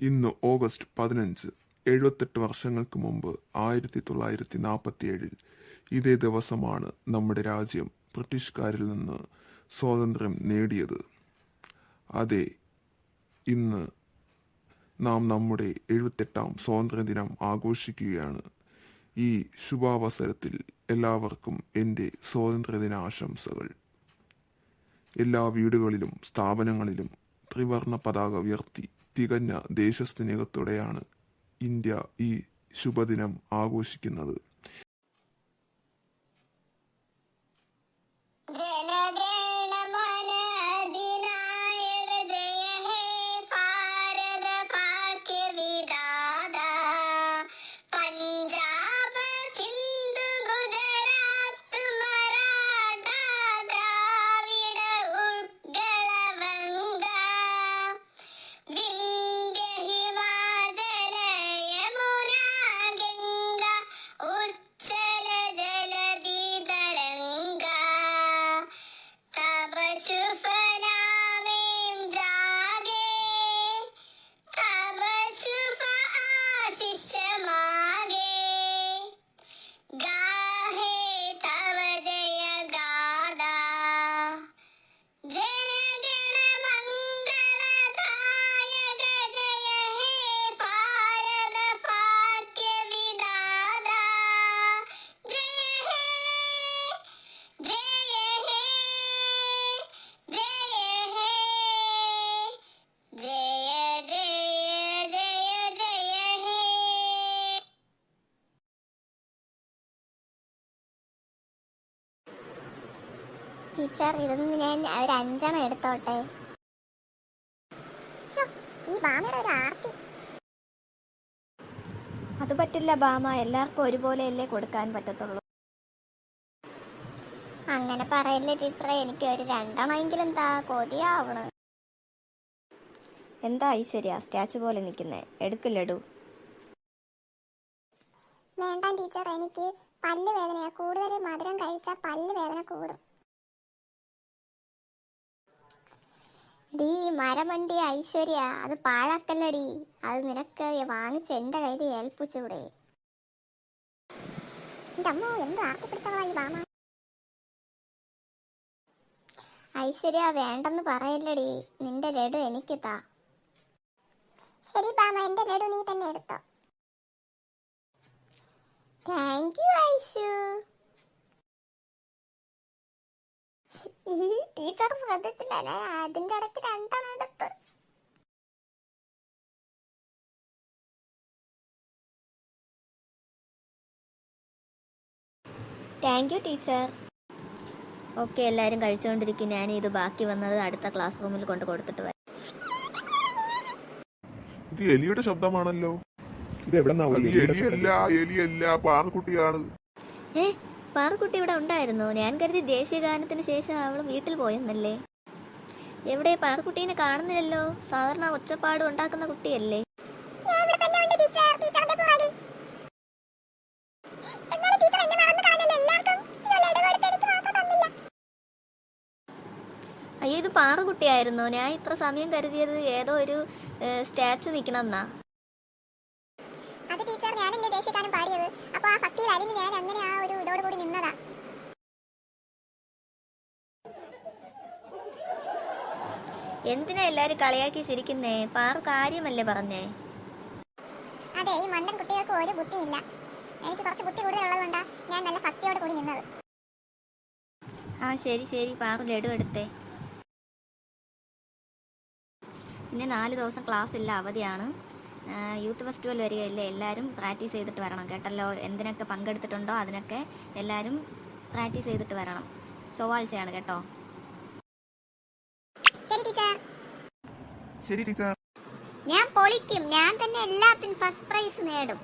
ഇന്ന് ഓഗസ്റ്റ് പതിനഞ്ച് എഴുപത്തെട്ട് വർഷങ്ങൾക്ക് മുമ്പ് ആയിരത്തി തൊള്ളായിരത്തി നാൽപ്പത്തിയേഴിൽ ഇതേ ദിവസമാണ് നമ്മുടെ രാജ്യം ബ്രിട്ടീഷുകാരിൽ നിന്ന് സ്വാതന്ത്ര്യം നേടിയത്. അതെ ഇന്ന് നാം നമ്മുടെ എഴുപത്തെട്ടാം സ്വാതന്ത്ര്യദിനം ആഘോഷിക്കുകയാണ്. ഈ ശുഭാവസരത്തിൽ എല്ലാവർക്കും എന്റെ സ്വാതന്ത്ര്യദിന ആശംസകൾ എല്ലാ വീടുകളിലും സ്ഥാപനങ്ങളിലും ത്രിവർണ പതാക ഉയർത്തി തികഞ്ഞ ദേശസ്നേഹത്തോടെയാണ് ഇന്ത്യ ഈ ശുഭദിനം ആഘോഷിക്കുന്നത്. ടീച്ചർ ഇതൊന്ന് ഞാൻ ഒരു അഞ്ചെണ്ണം എടുത്തോട്ടെ? ഈ ബാമയുടെ ഒരു ആർത്തി. അത് പറ്റില്ല ബാമ എല്ലാവർക്കും ഒരുപോലെയല്ലേ കൊടുക്കാൻ പറ്റത്തുള്ളൂ. അങ്ങനെ പറയല്ലേ ടീച്ചറെ എനിക്ക് ഒരു രണ്ടെണ്ണമെങ്കിലും എന്താ കൊതിയാവണ്. എന്താ ഐശ്വര്യ സ്റ്റാച്ചു പോലെ നിൽക്കുന്നേ? എടുക്കില്ലടു വേണ്ട ടീച്ചർ എനിക്ക് പല്ല് വേദനയാ കൂടുതൽ മധുരം കഴിച്ചാൽ പല്ല് വേദന കൂടും. ഡീ മരമണ്ടി ഐശ്വര്യ അത് പാഴാക്കല്ലടി. അത് നിനക്ക് വാങ്ങിച്ച് എന്റെ കയ്യിൽ ഏൽപ്പിച്ചൂടെ എന്റെ അമ്മ എന്ത് ആർത്തിപ്പിടുത്തങ്ങളാ ഈ ബാമ ഐശ്വര്യ വേണ്ടെന്ന് പറയല്ലടി. നിന്റെ ലഡു എനിക്ക് താ ശരി ബാമ എന്റെ ലഡു നീ തന്നെ എടുത്തോ. താങ്ക് യു ഐഷു ടീച്ചർ ശ്രദ്ധിച്ചില്ല. ഞാൻ അതിന്റെ ഇടയ്ക്ക് രണ്ടെണ്ണം എടുത്ത്. താങ്ക് യു ടീച്ചർ ഓക്കെ എല്ലാവരും കഴിച്ചുകൊണ്ടിരിക്കും ഞാൻ ഇത് ബാക്കി വന്നത് അടുത്ത ക്ലാസ് റൂമിൽ കൊണ്ട് കൊടുത്തിട്ട് വരാം. ഇത് എലിയുടെ ശബ്ദമാണല്ലോ. ഇത് എലിയുടെ എലിയല്ല എലിയല്ല പാറക്കുട്ടിയാണ്. ഏ പാറക്കുട്ടി ഇവിടെ ഉണ്ടായിരുന്നു. ഞാൻ കരുതി ദേശീയഗാനത്തിന് ശേഷം അവൾ വീട്ടിൽ പോയെന്നല്ലേ? എവിടെ? പാറക്കുട്ടീനെ കാണുന്നില്ലല്ലോ. സാധാരണ ഒച്ചപ്പാട് ഉണ്ടാക്കുന്ന കുട്ടിയല്ലേ? അയ്യോ ഇത് പാറക്കുട്ടിയായിരുന്നു. ഞാൻ ഇത്ര സമയം കരുതിയത് ഏതോ ഒരു സ്റ്റാച്ചു നിൽക്കണമെന്നാ. അത് ടീച്ചർ ഞാനല്ലേ ദേശീയഗാനം പാടിയത്. അപ്പൊ ആ ഭക്തിയിൽ അരിഞ്ഞ് ഞാൻ അങ്ങനെ ആ ഒരു കൂടി നിന്നതാ. എന്തിനാ എല്ലാരും കളിയാക്കി ചിരിക്കുന്നേ? പാറു കാര്യമല്ലേ പറഞ്ഞേ? അതെ ഈ മണ്ടൻ കുട്ടികൾക്ക് ഒരു ബുദ്ധിയില്ല. എനിക്ക് കുറച്ച് ബുദ്ധി കൂടുതലുള്ളതുകൊണ്ടാ ഞാൻ നല്ല ഭക്തിയോട് കൂടി നിന്നത്. ആ ശരി ശരി. പാറു ലഡു എടുത്തേ. പിന്നെ നാല് ദിവസം ക്ലാസ് ഇല്ല അവധിയാണ്. യൂത്ത് ഫെസ്റ്റിവൽ വരികയല്ലേ? എല്ലാവരും പ്രാക്ടീസ് ചെയ്തിട്ട് വരണം. കേട്ടല്ലോ? എന്തിനൊക്കെ പങ്കെടുത്തിട്ടുണ്ടോ? അതിനൊക്കെ എല്ലാവരും പ്രാക്ടീസ് ചെയ്തിട്ട് വരണം. ചൊവ്വാഴ്ചയാണ് കേട്ടോ. ശരി ടീച്ചർ. ശരി ടീച്ചർ. ഞാൻ പൊളിക്കും. ഞാൻ തന്നെ എല്ലാത്തിനും ഫസ്റ്റ് പ്രൈസ് നേടും.